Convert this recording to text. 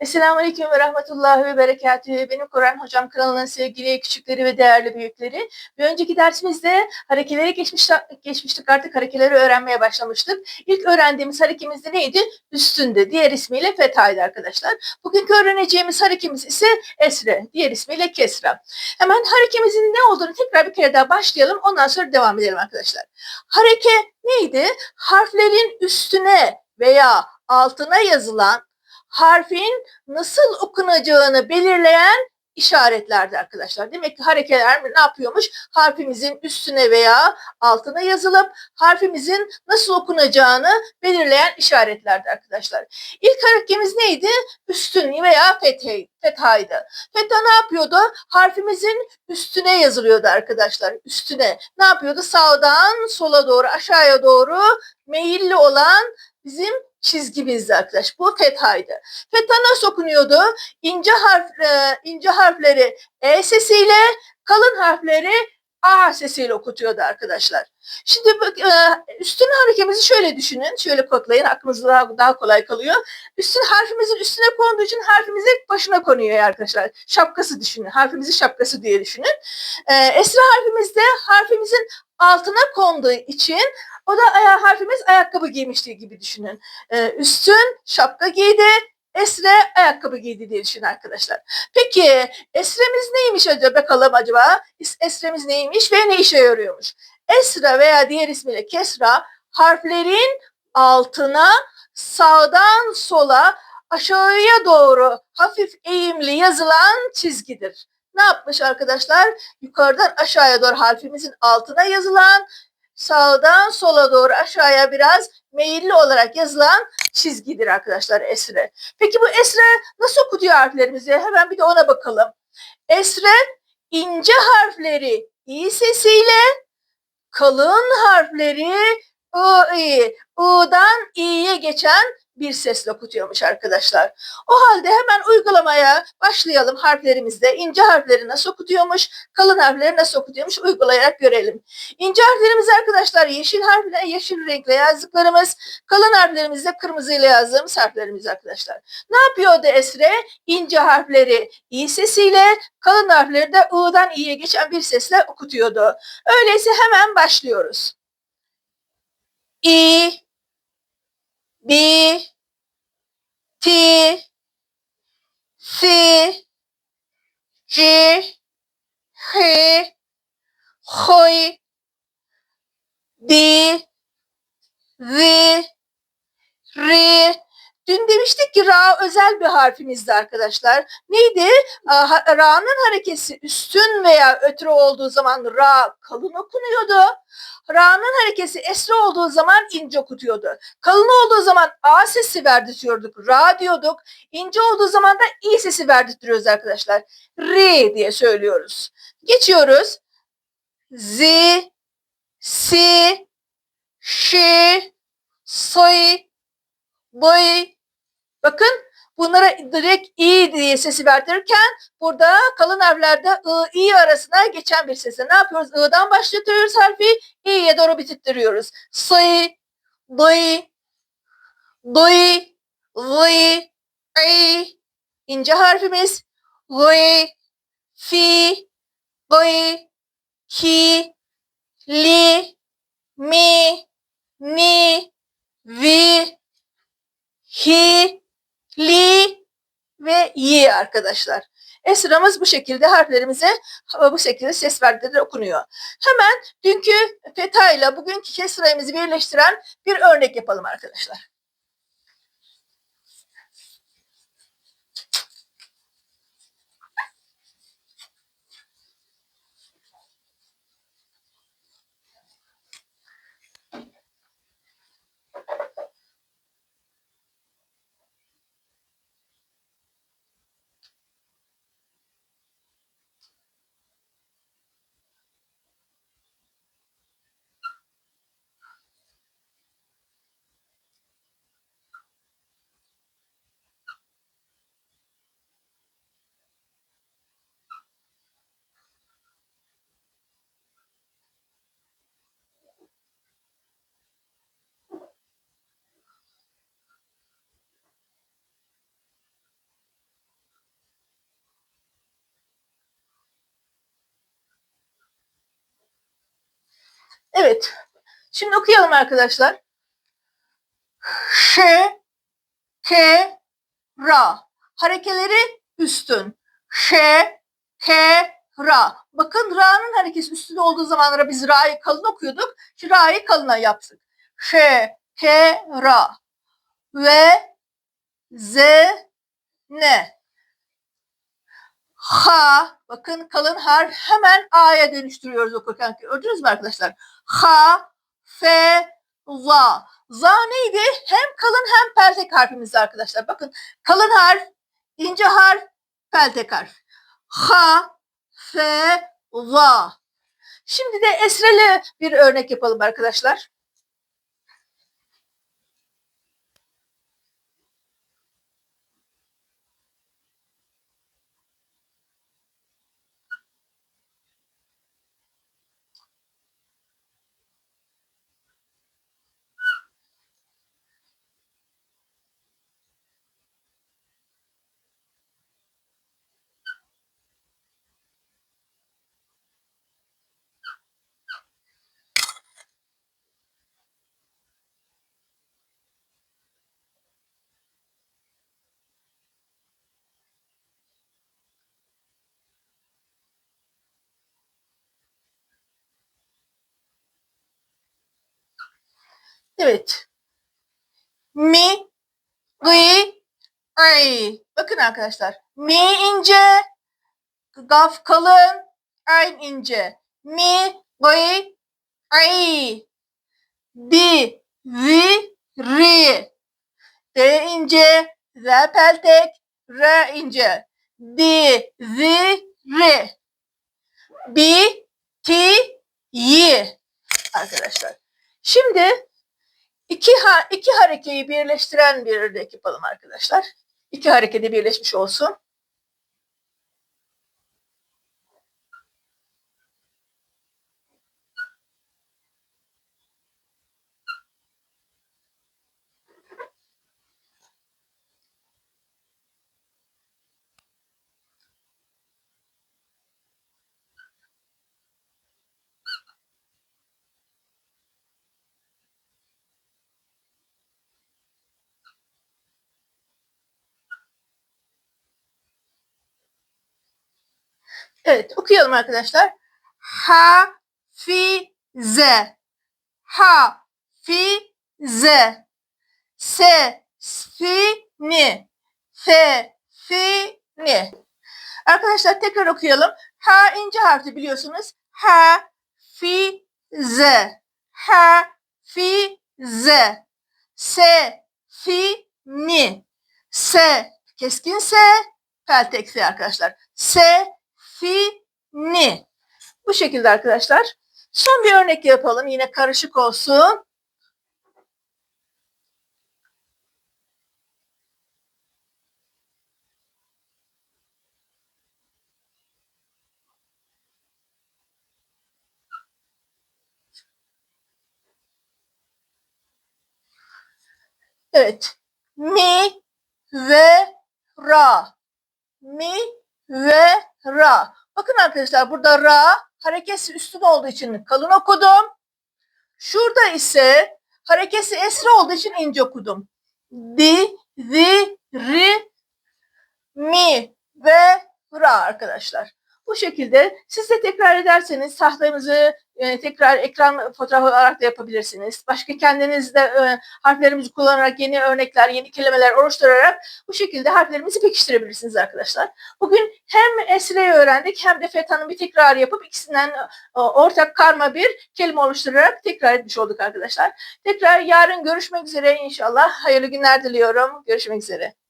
Esselamu Aleyküm ve Rahmetullahi ve Berekatühü. Benim Kur'an Hocam kanalının sevgili küçükleri ve değerli büyükleri. Bir önceki dersimizde harekeleri geçmiş, geçmiştik artık harekeleri öğrenmeye başlamıştık. İlk öğrendiğimiz harekemiz de neydi? Üstünde. Diğer ismiyle fethaydı arkadaşlar. Bugünkü öğreneceğimiz harekemiz ise esre. Diğer ismiyle kesra. Hemen harekemizin ne olduğunu tekrar bir kere daha başlayalım. Ondan sonra devam edelim arkadaşlar. Hareke neydi? Harflerin üstüne veya altına yazılan harfin nasıl okunacağını belirleyen işaretlerdi arkadaşlar. Demek ki hareketler ne yapıyormuş? Harfimizin üstüne veya altına yazılıp harfimizin nasıl okunacağını belirleyen işaretlerdi arkadaşlar. İlk harekemiz neydi? Üstün veya fethay, fethaydı. Fetha ne yapıyordu? Harfimizin üstüne yazılıyordu arkadaşlar. Üstüne. Ne yapıyordu? Sağdan sola doğru, aşağıya doğru meyilli olan bizim çizgimizdi arkadaş. Bu fethaydı. Fetha nasıl okunuyordu? İnce harf e, ince harfleri E sesiyle, kalın harfleri A sesiyle okutuyordu arkadaşlar. Şimdi e, üstün harekemizi şöyle düşünün. Şöyle kodlayın. Aklınızda daha, daha kolay kalıyor. Üstün harfimizin üstüne konduğu için harfimizin başına konuyor arkadaşlar. Şapkası düşünün. Harfimizin şapkası diye düşünün. E, esra harfimizde harfimizin altına konduğu için o da harfimiz ayakkabı giymişti gibi düşünün. Ee, üstün şapka giydi, Esre ayakkabı giydi diye düşünün arkadaşlar. Peki esremiz neymiş acaba bakalım acaba? Esremiz neymiş ve ne işe yarıyormuş? Esra veya diğer ismiyle kesra harflerin altına sağdan sola aşağıya doğru hafif eğimli yazılan çizgidir. Ne yapmış arkadaşlar? Yukarıdan aşağıya doğru harfimizin altına yazılan sağdan sola doğru aşağıya biraz meyilli olarak yazılan çizgidir arkadaşlar esre. Peki bu esre nasıl okutuyor harflerimizi? Hemen bir de ona bakalım. Esre ince harfleri i sesiyle kalın harfleri ı, i, i'dan i'ye geçen bir sesle okutuyormuş arkadaşlar. O halde hemen uygulamaya başlayalım harflerimizde. İnce harfleri nasıl okutuyormuş, kalın harfleri nasıl okutuyormuş uygulayarak görelim. İnce harflerimiz arkadaşlar yeşil harfle, yeşil renkle yazdıklarımız, kalın harflerimizde kırmızıyla yazdığımız harflerimiz arkadaşlar. Ne yapıyordu Esre? İnce harfleri i sesiyle, kalın harfleri de i'dan i'ye geçen bir sesle okutuyordu. Öyleyse hemen başlıyoruz. İ, B T C C H H D V R Dün demiştik ki Ra özel bir harfimizdi arkadaşlar. Neydi? Ra'nın harekesi üstün veya ötürü olduğu zaman Ra kalın okunuyordu. Ra'nın harekesi esre olduğu zaman ince okutuyordu. Kalın olduğu zaman A sesi verdirtiyorduk. Ra diyorduk. İnce olduğu zaman da İ sesi verdirtiyoruz arkadaşlar. R diye söylüyoruz. Geçiyoruz. Z, Si, Ş, Soy, Boy, Bakın bunlara direkt i diye sesi verdirirken burada kalın harflerde i, i arasına geçen bir sesle ne yapıyoruz? i'dan başlatıyoruz harfi i'ye doğru bitirtiyoruz. Sı, dı, dı, zı, i. ince harfimiz gı, fi, gı, ki, li, mi, ni, vi, hi, li ve yi arkadaşlar. Esramız bu şekilde harflerimize bu şekilde ses verdiğinde okunuyor. Hemen dünkü feta ile bugünkü kesrayımızı birleştiren bir örnek yapalım arkadaşlar. Evet. Şimdi okuyalım arkadaşlar. Ş, K, Ra. Harekeleri üstün. Ş, K, Ra. Bakın Ra'nın harekesi üstün olduğu zamanlara biz Ra'yı kalın okuyorduk. Şimdi Ra'yı kalına yaptık. Ş, K, Ra. Ve Z, Ne. Ha, bakın kalın harf hemen A'ya dönüştürüyoruz okurken. Gördünüz mü arkadaşlar? Ha, Fe, za. Za neydi? Hem kalın hem peltek harfimiz arkadaşlar. Bakın kalın harf, ince harf, peltek harf. Ha, fe, za. Şimdi de esreli bir örnek yapalım arkadaşlar. Evet. Mi, gı, ay. Bakın arkadaşlar. Mi ince, gaf kalın, ayn ince. Mi, gı, ay. Di, vi, ri. D ince, Z peltek, R ince. Di, zi, ri. Bi, ti, yi. Arkadaşlar. Şimdi iki, ha iki harekeyi birleştiren bir örnek yapalım arkadaşlar. İki hareketi birleşmiş olsun. Evet okuyalım arkadaşlar. Ha, fi, z. Ha, fi, z. Se, fi, ni. Fe, fi, ni. Arkadaşlar tekrar okuyalım. Ha ince harfi biliyorsunuz. Ha, fi, z. Ha, fi, z. Se, fi, ni. Se, keskin se, peltek se arkadaşlar. Se, fi, ni. Bu şekilde arkadaşlar. Son bir örnek yapalım. Yine karışık olsun. Evet. Mi ve ra. Mi ve ra. Bakın arkadaşlar burada ra harekesi üstün olduğu için kalın okudum. Şurada ise harekesi esra olduğu için ince okudum. Di, zi, ri, mi ve ra arkadaşlar. Bu şekilde siz de tekrar ederseniz tahtanızı e, tekrar ekran fotoğrafı olarak da yapabilirsiniz. Başka kendiniz de e, harflerimizi kullanarak yeni örnekler, yeni kelimeler oluşturarak bu şekilde harflerimizi pekiştirebilirsiniz arkadaşlar. Bugün hem esreyi öğrendik hem de fetanın bir tekrar yapıp ikisinden e, ortak karma bir kelime oluşturarak tekrar etmiş olduk arkadaşlar. Tekrar yarın görüşmek üzere inşallah. Hayırlı günler diliyorum. Görüşmek üzere.